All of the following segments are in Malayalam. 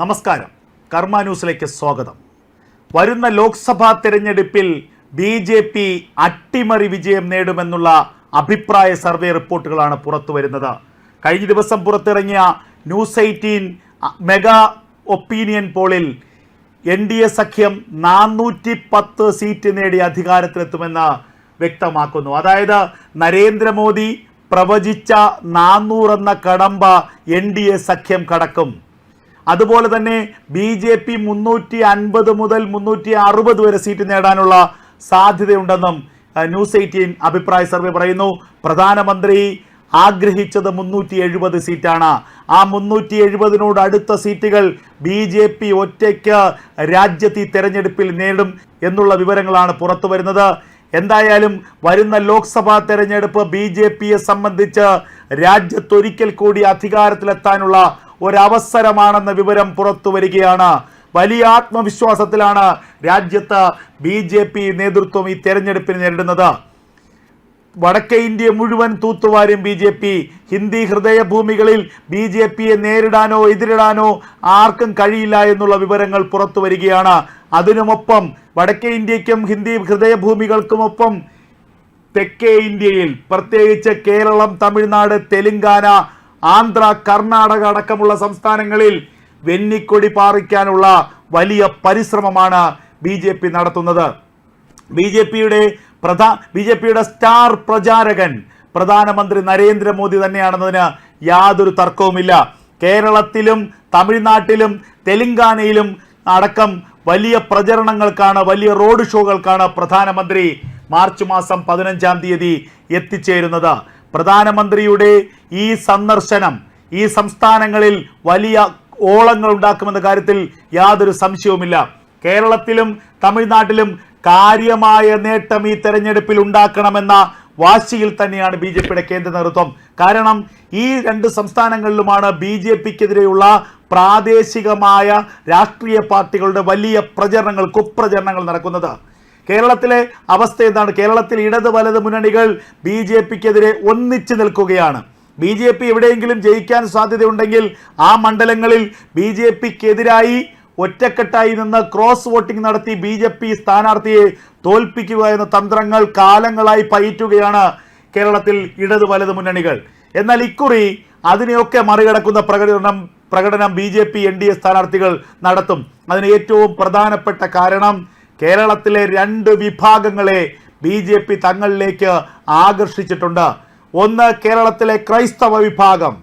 നമസ്കാരം. കർമ്മ ന്യൂസിലേക്ക് സ്വാഗതം. വരുന്ന ലോക്സഭാ തിരഞ്ഞെടുപ്പിൽ ബി ജെ പി അട്ടിമറി വിജയം നേടുമെന്നുള്ള അഭിപ്രായ സർവേ റിപ്പോർട്ടുകളാണ് പുറത്തു വരുന്നത്. കഴിഞ്ഞ ദിവസം പുറത്തിറങ്ങിയ ന്യൂസ് എയ്റ്റീൻ മെഗാ ഒപ്പീനിയൻ പോളിൽ എൻ ഡി എ സഖ്യം നാനൂറ്റി പത്ത് സീറ്റ് നേടി അധികാരത്തിലെത്തുമെന്ന് വ്യക്തമാക്കുന്നു. അതായത് നരേന്ദ്രമോദി പ്രവചിച്ച നാനൂറെന്ന കടമ്പ എൻ ഡി എ സഖ്യം കടക്കും. അതുപോലെ തന്നെ ബി ജെ പി മുന്നൂറ്റി അൻപത് മുതൽ മുന്നൂറ്റി അറുപത് വരെ സീറ്റ് നേടാനുള്ള സാധ്യതയുണ്ടെന്നും ന്യൂസ് എയ്റ്റീൻ അഭിപ്രായ സർവേ പറയുന്നു. പ്രധാനമന്ത്രി ആഗ്രഹിച്ചത് മുന്നൂറ്റി എഴുപത് സീറ്റാണ്. ആ മുന്നൂറ്റി എഴുപതിനോട് അടുത്ത സീറ്റുകൾ ബി ജെ പി ഒറ്റയ്ക്ക് രാജ്യത്ത് ഈ തെരഞ്ഞെടുപ്പിൽ നേടും എന്നുള്ള വിവരങ്ങളാണ് പുറത്തു വരുന്നത്. എന്തായാലും വരുന്ന ലോക്സഭാ തെരഞ്ഞെടുപ്പ് ബി ജെ പിയെ സംബന്ധിച്ച് രാജ്യത്തൊരിക്കൽ കൂടി അധികാരത്തിലെത്താനുള്ള ഒരവസരമാണെന്ന വിവരം പുറത്തു വരികയാണ്. വലിയ ആത്മവിശ്വാസത്തിലാണ് രാജ്യത്ത് ബി ജെ പി നേതൃത്വം ഈ തെരഞ്ഞെടുപ്പിന് നേരിടുന്നത്. വടക്കേ ഇന്ത്യ മുഴുവൻ തൂത്തുവാരും ബി ജെ പി. ഹിന്ദി ഹൃദയഭൂമികളിൽ ബി ജെ പിയെ നേരിടാനോ എതിരിടാനോ ആർക്കും കഴിയില്ല എന്നുള്ള വിവരങ്ങൾ പുറത്തു വരികയാണ്. അതിനുമൊപ്പം വടക്കേ ഇന്ത്യക്കും ഹിന്ദി ഹൃദയഭൂമികൾക്കുമൊപ്പം തെക്കേ ഇന്ത്യയിൽ പ്രത്യേകിച്ച് കേരളം തമിഴ്നാട് തെലുങ്കാന ആന്ധ്ര കർണാടക അടക്കമുള്ള സംസ്ഥാനങ്ങളിൽ വെന്നിക്കൊടി പാറിക്കാനുള്ള വലിയ പരിശ്രമമാണ് ബി ജെ പി നടത്തുന്നത്. ബി ജെ പിയുടെ പ്രധാ ബി ജെ പിയുടെ സ്റ്റാർ പ്രചാരകൻ പ്രധാനമന്ത്രി നരേന്ദ്രമോദി തന്നെയാണെന്നതിന് യാതൊരു തർക്കവുമില്ല. കേരളത്തിലും തമിഴ്നാട്ടിലും തെലുങ്കാനയിലും അടക്കം വലിയ പ്രചരണങ്ങൾക്കാണ് വലിയ റോഡ് ഷോകൾക്കാണ് പ്രധാനമന്ത്രി മാർച്ച് മാസം പതിനഞ്ചാം തീയതി എത്തിച്ചേരുന്നത്. പ്രധാനമന്ത്രിയുടെ ഈ സന്ദർശനം ഈ സംസ്ഥാനങ്ങളിൽ വലിയ ഓളങ്ങൾ ഉണ്ടാക്കുമെന്ന കാര്യത്തിൽ യാതൊരു സംശയവുമില്ല. കേരളത്തിലും തമിഴ്നാട്ടിലും കാര്യമായ നേട്ടം ഈ തെരഞ്ഞെടുപ്പിൽ ഉണ്ടാക്കണമെന്ന വാശിയിൽ തന്നെയാണ് ബി ജെ പിയുടെ കേന്ദ്ര നേതൃത്വം. കാരണം ഈ രണ്ട് സംസ്ഥാനങ്ങളിലുമാണ് ബി ജെ പിക്കെതിരെയുള്ള പ്രാദേശികമായ രാഷ്ട്രീയ പാർട്ടികളുടെ വലിയ പ്രചരണങ്ങൾ കുപ്രചരണങ്ങൾ നടക്കുന്നത്. കേരളത്തിലെ അവസ്ഥ എന്താണ്? കേരളത്തിൽ ഇടത് വലത് മുന്നണികൾ ബി ജെ പിക്കെതിരെ ഒന്നിച്ചു നിൽക്കുകയാണ്. ബി ജെ പി എവിടെയെങ്കിലും ജയിക്കാൻ സാധ്യതയുണ്ടെങ്കിൽ ആ മണ്ഡലങ്ങളിൽ ബി ജെ പിക്കെതിരായി ഒറ്റക്കെട്ടായി നിന്ന് ക്രോസ് വോട്ടിംഗ് നടത്തി ബി ജെ പി സ്ഥാനാർത്ഥിയെ തോൽപ്പിക്കുക എന്ന തന്ത്രങ്ങൾ കാലങ്ങളായി പയറ്റുകയാണ് കേരളത്തിൽ ഇടത് വലത് മുന്നണികൾ. എന്നാൽ ഇക്കുറി അതിനെയൊക്കെ മറികടക്കുന്ന പ്രകടനം പ്രകടനം B J P N D A സ്ഥാനാർത്ഥികൾ നടത്തും. അതിന് ഏറ്റവും പ്രധാനപ്പെട്ട കാരണം കേരളത്തിലെ രണ്ട് വിഭാഗങ്ങളെ ബി ജെ പി തങ്ങളിലേക്ക് ആകർഷിച്ചിട്ടുണ്ട്. ഒന്ന് കേരളത്തിലെ ക്രൈസ്തവ വിഭാഗം.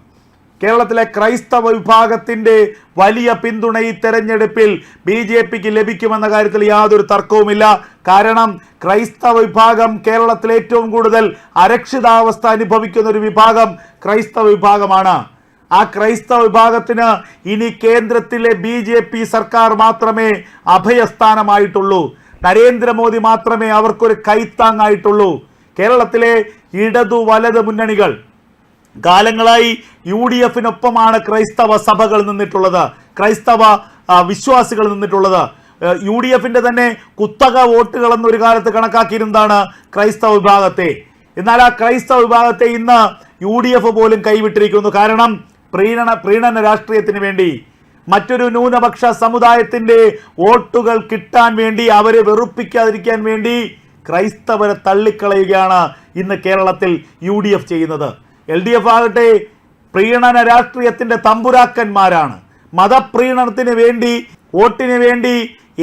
കേരളത്തിലെ ക്രൈസ്തവ വിഭാഗത്തിന്റെ വലിയ പിന്തുണ ഈ തെരഞ്ഞെടുപ്പിൽ ബി ജെ പിക്ക് ലഭിക്കുമെന്ന കാര്യത്തിൽ യാതൊരു തർക്കവുമില്ല. കാരണം ക്രൈസ്തവ വിഭാഗം കേരളത്തിൽ ഏറ്റവും കൂടുതൽ അരക്ഷിതാവസ്ഥ അനുഭവിക്കുന്ന ഒരു വിഭാഗം ക്രൈസ്തവ വിഭാഗമാണ്. ആ ക്രൈസ്തവ വിഭാഗത്തിന് ഇനി കേന്ദ്രത്തിലെ ബി ജെ പി സർക്കാർ മാത്രമേ അഭയസ്ഥാനമായിട്ടുള്ളൂ. നരേന്ദ്രമോദി മാത്രമേ അവർക്കൊരു കൈത്താങ്ങായിട്ടുള്ളൂ. കേരളത്തിലെ ഇടതു വലത് മുന്നണികൾ. കാലങ്ങളായി യു ഡി എഫിനൊപ്പമാണ് ക്രൈസ്തവ സഭകൾ നിന്നിട്ടുള്ളത്. ക്രൈസ്തവ വിശ്വാസികൾ നിന്നിട്ടുള്ളത്. യു ഡി എഫിന്റെ തന്നെ കുത്തക വോട്ടുകൾ എന്നൊരു കാലത്ത് കണക്കാക്കിയിരുന്നതാണ് ക്രൈസ്തവ വിഭാഗത്തെ. എന്നാൽ ആ ക്രൈസ്തവ വിഭാഗത്തെ ഇന്ന് യു ഡി എഫ് പോലും കൈവിട്ടിരിക്കുന്നു. കാരണം പ്രീണന പ്രീണന രാഷ്ട്രീയത്തിന് വേണ്ടി മറ്റൊരു ന്യൂനപക്ഷ സമുദായത്തിന്റെ വോട്ടുകൾ കിട്ടാൻ വേണ്ടി അവരെ വെറുപ്പിക്കാതിരിക്കാൻ വേണ്ടി ക്രൈസ്തവരെ തള്ളിക്കളയുകയാണ് ഇന്ന് കേരളത്തിൽ യു ഡി എഫ് ചെയ്യുന്നത്. എൽ ഡി എഫ് ആകട്ടെ പ്രീണന രാഷ്ട്രീയത്തിന്റെ തമ്പുരാക്കന്മാരാണ്. മതപ്രീണനത്തിന് വേണ്ടി വോട്ടിന് വേണ്ടി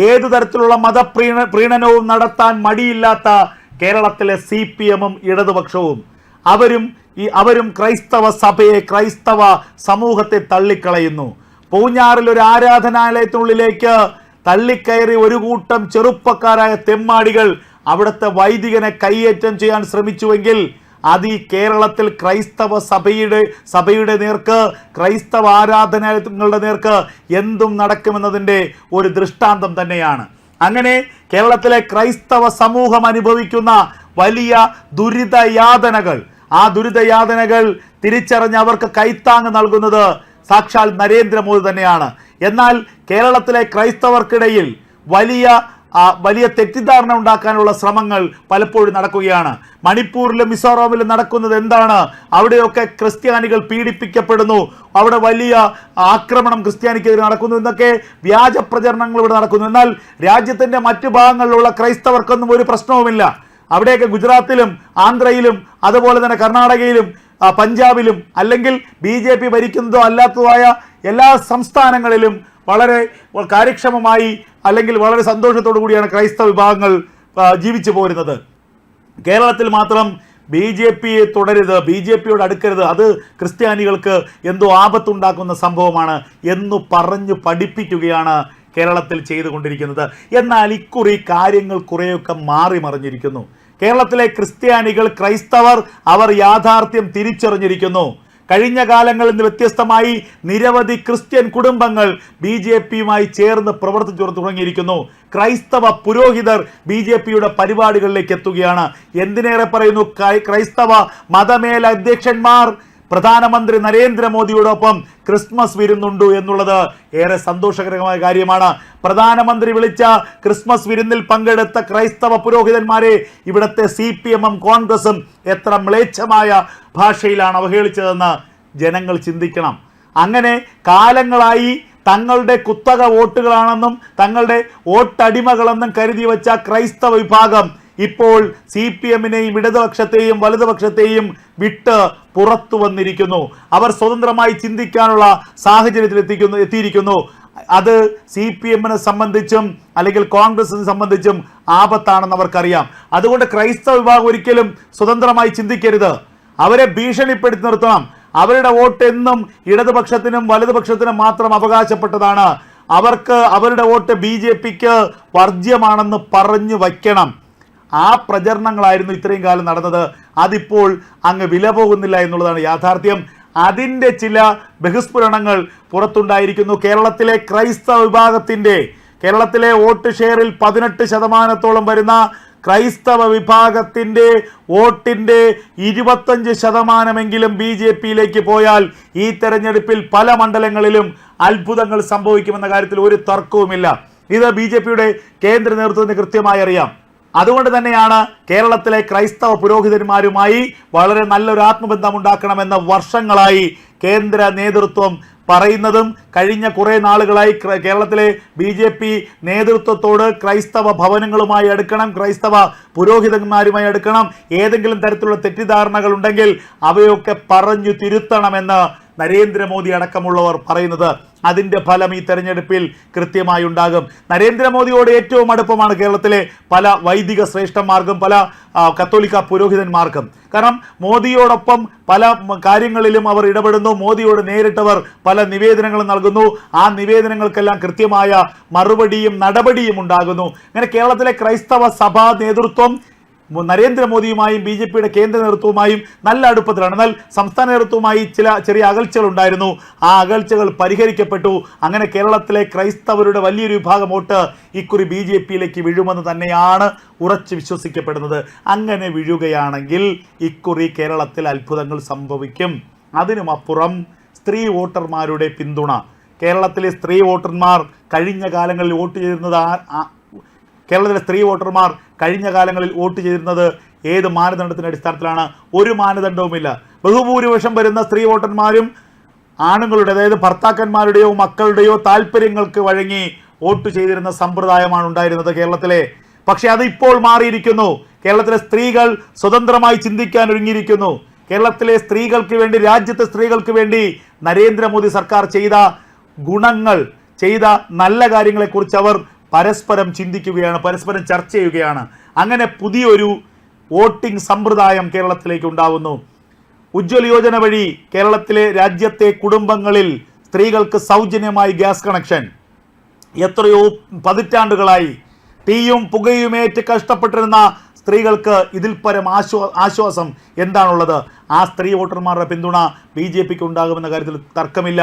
ഏതു തരത്തിലുള്ള മതപ്രീണ പ്രീണനവും നടത്താൻ മടിയില്ലാത്ത കേരളത്തിലെ സി പി എമ്മും ഇടതുപക്ഷവും. അവരും ഈ അവരും ക്രൈസ്തവ സഭയെ ക്രൈസ്തവ സമൂഹത്തെ തള്ളിക്കളയുന്നു. പൂഞ്ഞാറിൽ ഒരു ആരാധനാലയത്തിനുള്ളിലേക്ക് തള്ളിക്കയറി ഒരു കൂട്ടം ചെറുപ്പക്കാരായ തെമ്മാടികൾ അവിടുത്തെ വൈദികനെ കൈയേറ്റം ചെയ്യാൻ ശ്രമിച്ചുവെങ്കിൽ അത് ഈ കേരളത്തിൽ ക്രൈസ്തവ സഭയുടെ സഭയുടെ നേർക്ക് ക്രൈസ്തവ ആരാധനാലയങ്ങളുടെ നേർക്ക് എന്തും നടക്കുമെന്നതിന്റെ ഒരു ദൃഷ്ടാന്തം തന്നെയാണ്. അങ്ങനെ കേരളത്തിലെ ക്രൈസ്തവ സമൂഹം അനുഭവിക്കുന്ന വലിയ ദുരിതയാതനകൾ ആ ദുരിതയാതനകൾ തിരിച്ചറിഞ്ഞ് അവർക്ക് കൈത്താങ് നൽകുന്നത് സാക്ഷാൽ നരേന്ദ്രമോദി തന്നെയാണ്. എന്നാൽ കേരളത്തിലെ ക്രൈസ്തവർക്കിടയിൽ വലിയ വലിയ തെറ്റിദ്ധാരണ ഉണ്ടാക്കാനുള്ള ശ്രമങ്ങൾ പലപ്പോഴും നടക്കുകയാണ്. മണിപ്പൂരിലും മിസോറാമിലും നടക്കുന്നത് എന്താണ്? അവിടെയൊക്കെ ക്രിസ്ത്യാനികൾ പീഡിപ്പിക്കപ്പെടുന്നു. അവിടെ വലിയ ആക്രമണം ക്രിസ്ത്യാനിക്കെതിരെ നടക്കുന്നു എന്നൊക്കെ വ്യാജ പ്രചരണങ്ങൾ ഇവിടെ നടക്കുന്നു. എന്നാൽ രാജ്യത്തിന്റെ മറ്റു ഭാഗങ്ങളിലുള്ള ക്രൈസ്തവർക്കൊന്നും ഒരു പ്രശ്നവുമില്ല. അവിടെയൊക്കെ ഗുജറാത്തിലും ആന്ധ്രയിലും അതുപോലെ തന്നെ കർണാടകയിലും പഞ്ചാബിലും അല്ലെങ്കിൽ ബി ജെ പി ഭരിക്കുന്നതോ അല്ലാത്തതായ എല്ലാ സംസ്ഥാനങ്ങളിലും വളരെ കാര്യക്ഷമമായി അല്ലെങ്കിൽ വളരെ സന്തോഷത്തോടു കൂടിയാണ് ക്രൈസ്തവ വിഭാഗങ്ങൾ ജീവിച്ചു പോരുന്നത്. കേരളത്തിൽ മാത്രം ബി ജെ പിയെ തുടരുത് ബി ജെ പിയോട് അടുക്കരുത്. അത് ക്രിസ്ത്യാനികൾക്ക് എന്തോ ആപത്തുണ്ടാക്കുന്ന സംഭവമാണ് എന്നു പറഞ്ഞു പഠിപ്പിക്കുകയാണ് കേരളത്തിൽ ചെയ്തുകൊണ്ടിരിക്കുന്നത്. എന്നാൽ ഇക്കുറി കാര്യങ്ങൾ കുറേയൊക്കെ മാറി മറിഞ്ഞിരിക്കുന്നു കേരളത്തിലെ ക്രിസ്ത്യാനികൾ ക്രൈസ്തവർ അവർ യാഥാർത്ഥ്യം തിരിച്ചറിഞ്ഞിരിക്കുന്നു. കഴിഞ്ഞ കാലങ്ങളിൽ നിന്ന് വ്യത്യസ്തമായി നിരവധി ക്രിസ്ത്യൻ കുടുംബങ്ങൾ ബി ജെ പിയുമായി ചേർന്ന് പ്രവർത്തിച്ചു തുടങ്ങിയിരിക്കുന്നു. ക്രൈസ്തവ പുരോഹിതർ ബി ജെ പിയുടെ പരിപാടികളിലേക്ക് എത്തുകയാണ്. എന്തിനേറെ പറയുന്നു? ക്രൈസ്തവ മതമേല മതമേലധ്യക്ഷന്മാർ പ്രധാനമന്ത്രി നരേന്ദ്രമോദിയോടൊപ്പം ക്രിസ്മസ് വിരുന്നുണ്ടു എന്നുള്ളത് ഏറെ സന്തോഷകരമായ കാര്യമാണ്. പ്രധാനമന്ത്രി വിളിച്ച ക്രിസ്മസ് വിരുന്നിൽ പങ്കെടുത്ത ക്രൈസ്തവ പുരോഹിതന്മാരെ ഇവിടുത്തെ സി പി എമ്മും കോൺഗ്രസും എത്ര മ്ലേച്ഛമായ ഭാഷയിലാണ് അവഹേളിച്ചതെന്ന് ജനങ്ങൾ ചിന്തിക്കണം. അങ്ങനെ കാലങ്ങളായി തങ്ങളുടെ കുത്തക വോട്ടുകളാണെന്നും തങ്ങളുടെ വോട്ടടിമകളെന്നും കരുതി വച്ച ക്രൈസ്തവ വിഭാഗം ഇപ്പോൾ സി പി എമ്മിനെയും ഇടതുപക്ഷത്തെയും വലതുപക്ഷത്തെയും വിട്ട് പുറത്തു വന്നിരിക്കുന്നു. അവർ സ്വതന്ത്രമായി ചിന്തിക്കാനുള്ള സാഹചര്യത്തിൽ എത്തിക്കുന്നു എത്തിയിരിക്കുന്നു. അത് സി പി എമ്മിനെ സംബന്ധിച്ചും അല്ലെങ്കിൽ കോൺഗ്രസിനെ സംബന്ധിച്ചും ആപത്താണെന്ന് അവർക്കറിയാം. അതുകൊണ്ട് ക്രൈസ്തവ വിഭാഗം ഒരിക്കലും സ്വതന്ത്രമായി ചിന്തിക്കരുത്. അവരെ ഭീഷണിപ്പെടുത്തി നിർത്തണം. അവരുടെ വോട്ട് എന്നും ഇടതുപക്ഷത്തിനും വലതുപക്ഷത്തിനും മാത്രം അവകാശപ്പെട്ടതാണ്. അവർക്ക് അവരുടെ വോട്ട് ബി ജെ പിക്ക് വർജ്യമാണെന്ന് പറഞ്ഞു വയ്ക്കണം. ആ പ്രചരണങ്ങളായിരുന്നു ഇത്രയും കാലം നടന്നത്. അതിപ്പോൾ അങ്ങ് വില പോകുന്നില്ല എന്നുള്ളതാണ് യാഥാർത്ഥ്യം. അതിന്റെ ചില ബഹിസ്ഫുരണങ്ങൾ പുറത്തുണ്ടായിരിക്കുന്നു. കേരളത്തിലെ ക്രൈസ്തവ വിഭാഗത്തിന്റെ കേരളത്തിലെ വോട്ട് ഷെയറിൽ പതിനെട്ട് ശതമാനത്തോളം വരുന്ന ക്രൈസ്തവ വിഭാഗത്തിന്റെ വോട്ടിന്റെ ഇരുപത്തഞ്ച് ശതമാനമെങ്കിലും ബി ജെ പിയിലേക്ക് പോയാൽ ഈ തെരഞ്ഞെടുപ്പിൽ പല മണ്ഡലങ്ങളിലും അത്ഭുതങ്ങൾ സംഭവിക്കുമെന്ന കാര്യത്തിൽ ഒരു തർക്കവുമില്ല. ഇത് ബി കേന്ദ്ര നേതൃത്വത്തിന് കൃത്യമായി അറിയാം. അതുകൊണ്ട് തന്നെയാണ് കേരളത്തിലെ ക്രൈസ്തവ പുരോഹിതന്മാരുമായി വളരെ നല്ലൊരു ആത്മബന്ധം ഉണ്ടാക്കണമെന്ന വർഷങ്ങളായി കേന്ദ്ര നേതൃത്വം പറയുന്നതും കഴിഞ്ഞ കുറേ നാളുകളായി കേരളത്തിലെ ബി ജെ പി നേതൃത്വത്തോട് ക്രൈസ്തവ ഭവനങ്ങളുമായി എടുക്കണം ക്രൈസ്തവ പുരോഹിതന്മാരുമായി എടുക്കണം ഏതെങ്കിലും തരത്തിലുള്ള തെറ്റിദ്ധാരണകൾ ഉണ്ടെങ്കിൽ അവയൊക്കെ പറഞ്ഞു തിരുത്തണമെന്ന് നരേന്ദ്രമോദി അടക്കമുള്ളവർ പറയുന്നത് അതിന്റെ ഫലം ഈ തെരഞ്ഞെടുപ്പിൽ കൃത്യമായി ഉണ്ടാകും നരേന്ദ്രമോദിയോട് ഏറ്റവും അടുപ്പമാണ് കേരളത്തിലെ പല വൈദിക ശ്രേഷ്ഠന്മാർക്കും പല കത്തോലിക്ക പുരോഹിതന്മാർക്കും. കാരണം മോദിയോടൊപ്പം പല കാര്യങ്ങളിലും അവർ ഇടപെടുന്നു. മോദിയോട് നേരിട്ടവർ പല നിവേദനങ്ങളും നൽകുന്നു. ആ നിവേദനങ്ങൾക്കെല്ലാം കൃത്യമായ മറുപടിയും നടപടിയും ഉണ്ടാകുന്നു. അങ്ങനെ കേരളത്തിലെ ക്രൈസ്തവ സഭാ നേതൃത്വം നരേന്ദ്രമോദിയുമായും ബി ജെ പിയുടെ കേന്ദ്ര നേതൃത്വവുമായും നല്ല അടുപ്പത്തിലാണ്. എന്നാൽ സംസ്ഥാന നേതൃത്വവുമായി ചില ചെറിയ അകൽച്ചകൾ ഉണ്ടായിരുന്നു. ആ അകൽച്ചകൾ പരിഹരിക്കപ്പെട്ടു. അങ്ങനെ കേരളത്തിലെ ക്രൈസ്തവരുടെ വലിയൊരു വിഭാഗം വോട്ട് ഇക്കുറി ബി ജെ പിയിലേക്ക് വീഴുമെന്ന് തന്നെയാണ് ഉറച്ച് വിശ്വസിക്കപ്പെടുന്നത്. അങ്ങനെ വിഴുകയാണെങ്കിൽ ഇക്കുറി കേരളത്തിൽ അത്ഭുതങ്ങൾ സംഭവിക്കും. അതിനുമപ്പുറം സ്ത്രീ വോട്ടർമാരുടെ പിന്തുണ. കേരളത്തിലെ സ്ത്രീ വോട്ടർമാർ കഴിഞ്ഞ കാലങ്ങളിൽ വോട്ട് ചെയ്തിരുന്നത് കേരളത്തിലെ സ്ത്രീ വോട്ടർമാർ കഴിഞ്ഞ കാലങ്ങളിൽ വോട്ട് ചെയ്തിരുന്നത് ഏത് മാനദണ്ഡത്തിന്റെ അടിസ്ഥാനത്തിലാണ്? ഒരു മാനദണ്ഡവുമില്ല. ബഹുഭൂരിപക്ഷം വരുന്ന സ്ത്രീ വോട്ടർമാരും ആണുങ്ങളുടെ അതായത് ഭർത്താക്കന്മാരുടെയോ മക്കളുടെയോ താല്പര്യങ്ങൾക്ക് വഴങ്ങി വോട്ട് ചെയ്തിരുന്ന സമ്പ്രദായമാണ് ഉണ്ടായിരുന്നത് കേരളത്തിലെ. പക്ഷെ അത് ഇപ്പോൾ മാറിയിരിക്കുന്നു. കേരളത്തിലെ സ്ത്രീകൾ സ്വതന്ത്രമായി ചിന്തിക്കാൻ ഒരുങ്ങിയിരിക്കുന്നു. കേരളത്തിലെ സ്ത്രീകൾക്ക് വേണ്ടി രാജ്യത്തെ സ്ത്രീകൾക്ക് വേണ്ടി നരേന്ദ്രമോദി സർക്കാർ ചെയ്ത ഗുണങ്ങൾ ചെയ്ത നല്ല കാര്യങ്ങളെക്കുറിച്ച് അവർ പരസ്പരം ചിന്തിക്കുകയാണ് പരസ്പരം ചർച്ച ചെയ്യുകയാണ്. അങ്ങനെ പുതിയൊരു വോട്ടിംഗ് സമ്പ്രദായം കേരളത്തിലേക്ക് ഉണ്ടാവുന്നു. ഉജ്ജ്വല യോജന വഴി കേരളത്തിലെ രാജ്യത്തെ കുടുംബങ്ങളിൽ സ്ത്രീകൾക്ക് സൗജന്യമായി ഗ്യാസ് കണക്ഷൻ. എത്രയോ പതിറ്റാണ്ടുകളായി തീയും പുകയുമേറ്റ് കഷ്ടപ്പെട്ടിരുന്ന സ്ത്രീകൾക്ക് ഇതിൽ പരം ആശ്വാ ആശ്വാസം എന്താണുള്ളത്? ആ സ്ത്രീ വോട്ടർമാരുടെ പിന്തുണ ബി ജെ പിക്ക് ഉണ്ടാകുമെന്ന കാര്യത്തിൽ തർക്കമില്ല.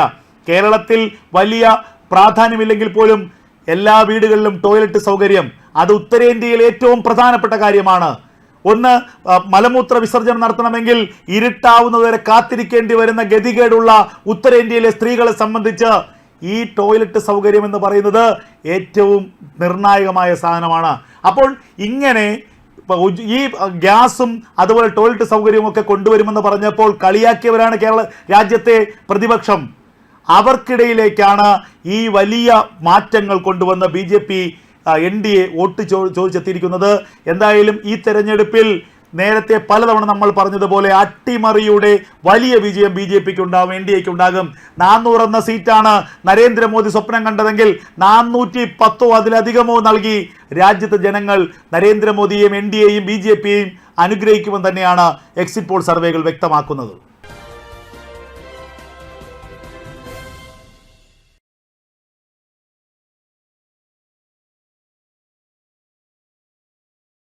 കേരളത്തിൽ വലിയ പ്രാധാന്യമില്ലെങ്കിൽ പോലും എല്ലാ വീടുകളിലും ടോയ്ലറ്റ് സൗകര്യം. അത് ഉത്തരേന്ത്യയിൽ ഏറ്റവും പ്രധാനപ്പെട്ട കാര്യമാണ്. ഒന്ന് മലമൂത്ര വിസർജനം നടത്തണമെങ്കിൽ ഇരുട്ടാവുന്നതുവരെ കാത്തിരിക്കേണ്ടി വരുന്ന ഗതികേടുള്ള ഉത്തരേന്ത്യയിലെ സ്ത്രീകളെ സംബന്ധിച്ച് ഈ ടോയ്ലറ്റ് സൗകര്യം എന്ന് പറയുന്നത് ഏറ്റവും നിർണായകമായ സാധനമാണ്. അപ്പോൾ ഇങ്ങനെ ഈ ഗ്യാസും അതുപോലെ ടോയ്ലറ്റ് സൗകര്യവും ഒക്കെ കൊണ്ടുവരുമെന്ന് പറഞ്ഞപ്പോൾ കളിയാക്കിയവരാണ് കേരള രാജ്യത്തെ പ്രതിപക്ഷം. അവർക്കിടയിലേക്കാണ് ഈ വലിയ മാറ്റങ്ങൾ കൊണ്ടുവന്ന B J P N D A vote ചോ ചോദിച്ചെത്തിയിരിക്കുന്നത്. എന്തായാലും ഈ തെരഞ്ഞെടുപ്പിൽ നേരത്തെ പലതവണ നമ്മൾ പറഞ്ഞതുപോലെ അട്ടിമറിയുടെ വലിയ വിജയം ബി ജെ പിക്ക് ഉണ്ടാകും എൻ ഡി എക്ക് ഉണ്ടാകും നാനൂറ് എന്ന സീറ്റാണ് നരേന്ദ്രമോദി സ്വപ്നം കണ്ടതെങ്കിൽ നാനൂറ്റി പത്തോ അതിലധികമോ നൽകി രാജ്യത്തെ ജനങ്ങൾ നരേന്ദ്രമോദിയെയും എൻ ഡി എയും ബി ജെ പിയെയും അനുഗ്രഹിക്കുമെന്ന് തന്നെയാണ് എക്സിറ്റ് പോൾ സർവേകൾ വ്യക്തമാക്കുന്നത്.